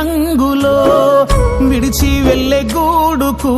రంగులో విడిచి వెళ్ళే గూడుకు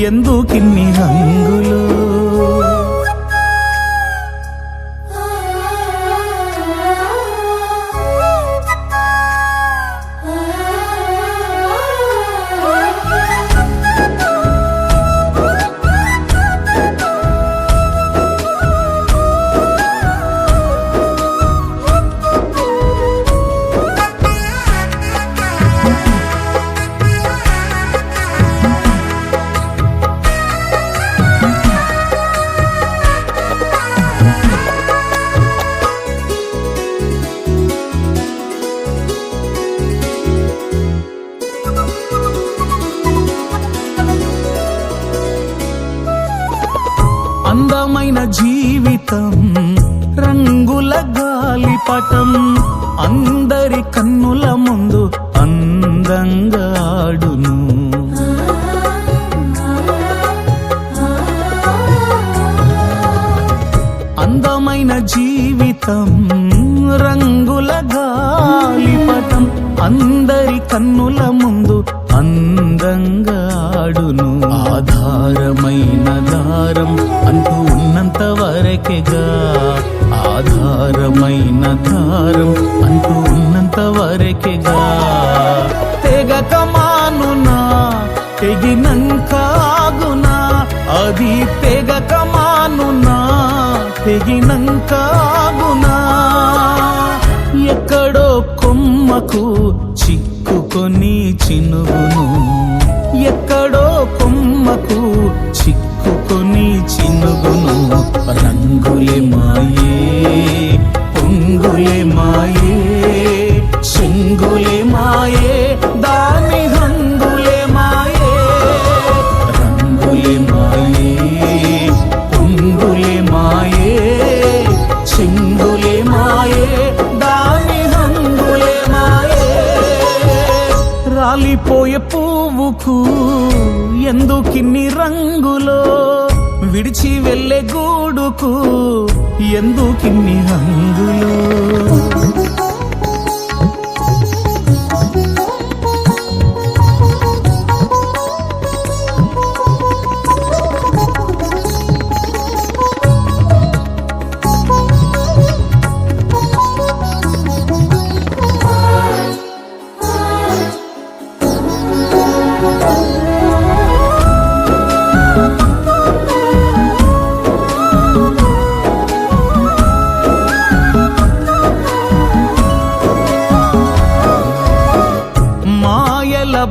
ఎందుకిన్ని రంగులో? జీవితం రంగుల గాలిపటం అందరి కన్నుల ముందు అందంగాడును అందమైన జీవితం రంగుల గాలిపటం అందరి కన్నుల ముందు అందంగాడును ఆధారమైన ఆధారమైన అంటూ ఉన్నంత వరకేగా. తెగక మానునా తెగినంక ఆగునా అది తెగక మానునా తెగినంక ఆగునా. ఎక్కడో కొమ్మకు చిక్కుకొని చినుగును ఎక్కడో కొమ్మకు చిక్కుకొని చినుగును రంగులే మాయే పువ్వుకు ఎందుకిన్ని రంగులో విడిచి వెళ్ళే గూడుకు ఎందుకిన్ని రంగులో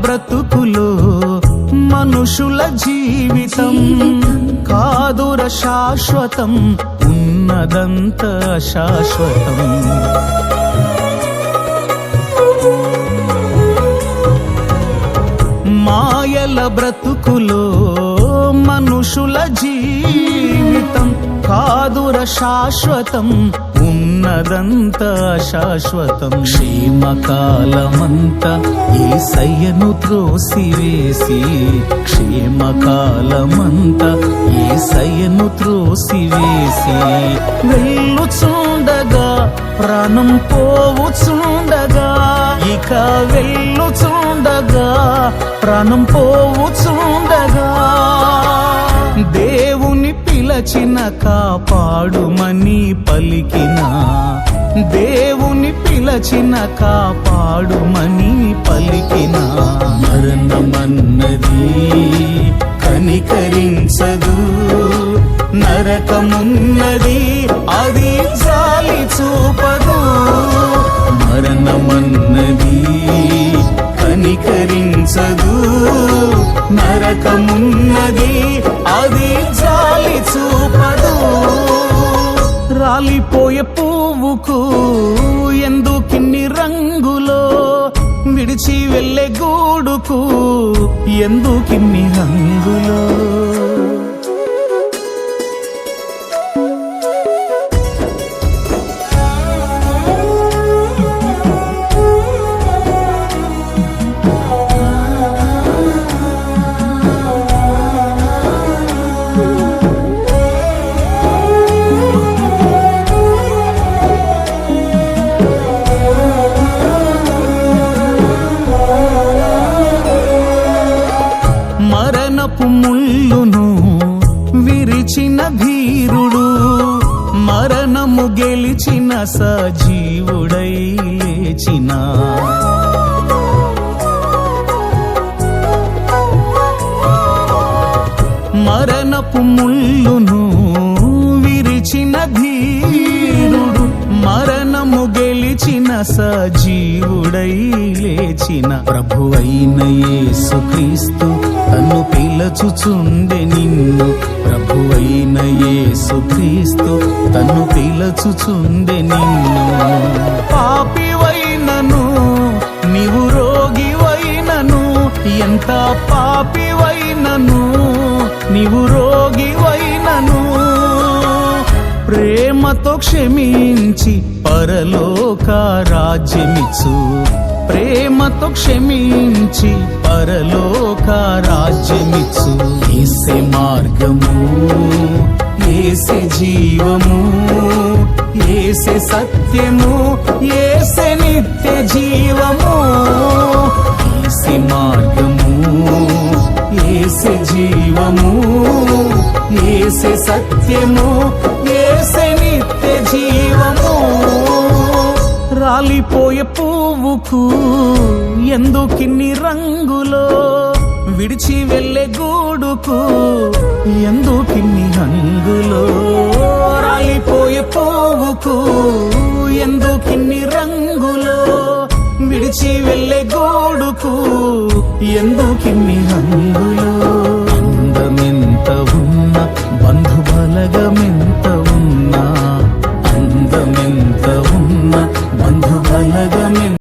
బ్రతుకులో మనుషుల జీవితం కాదుర శాశ్వతం ఉన్నదంత శాశ్వతం మాయల బ్రతుకులో మనుషుల జీవితం శాశ్వతం ఉన్నదంత శాశ్వతం. క్షేమకాలమంతా ఈ సయ్యను త్రోసివేసి క్షేమకాలమంతా ఈ సయ్యను త్రోసివేసి. వెళ్ళుచుండగా ప్రాణం పోవుచుండగా ఇక వెళ్ళుచుండగా ప్రాణం పోవుచుండగా. దేవుని కాపాడుమని పలికిన. దేవుని పిలచిన కాపాడుమని పలికిన. మరణమన్నది కనికరించదు. నరకమున్నది అది జాలి చూపదు. మరణమన్నది కనికరించదు. నరకమున్నది పువ్వుకు ఎందుకిన్ని రంగులో విడిచి వెళ్ళే గూడుకు ఎందుకిన్ని రంగులో? మరణపు ముళ్ళును విరిచిన ధీరుడు మరణము గెలిచిన సజీవుడై లేచిన. మరణపు ముళ్ళును విరిచిన ధీరుడు మరణము గెలిచిన సజీవుడై లేచిన. ప్రభు అయిన యేసుక్రీస్తు తను పిలచుచుండె నిన్ను ప్రభువైన అయిన యేసుక్రీస్తు తను పిలచుచుండె నిన్ను పాపివైనను నీవు రోగివైనను ఎంత పాపివైనను నీవు రోగివైనను. ప్రేమతో క్షమించి పరలోక రాజ్యమిచ్చు. ప్రేమతో క్షమించి పరలోక రాజ్యమిచ్చు. ఏసే మార్గము ఏసే జీవము ఏసే సత్యము ఏసే నిత్య జీవము. ఏసే మార్గము ఏసే జీవము ఏసే సత్యము ఏసే పువ్వుకు ఎందుకిన్ని రంగులో విడిచి వెళ్ళే గూడుకు ఎందుకిన్ని రంగులో రాలిపోయే పువ్వుకు ఎందుకిన్ని రంగులో విడిచి వెళ్ళే గోడుకు ఎందుకిన్ని హంగులో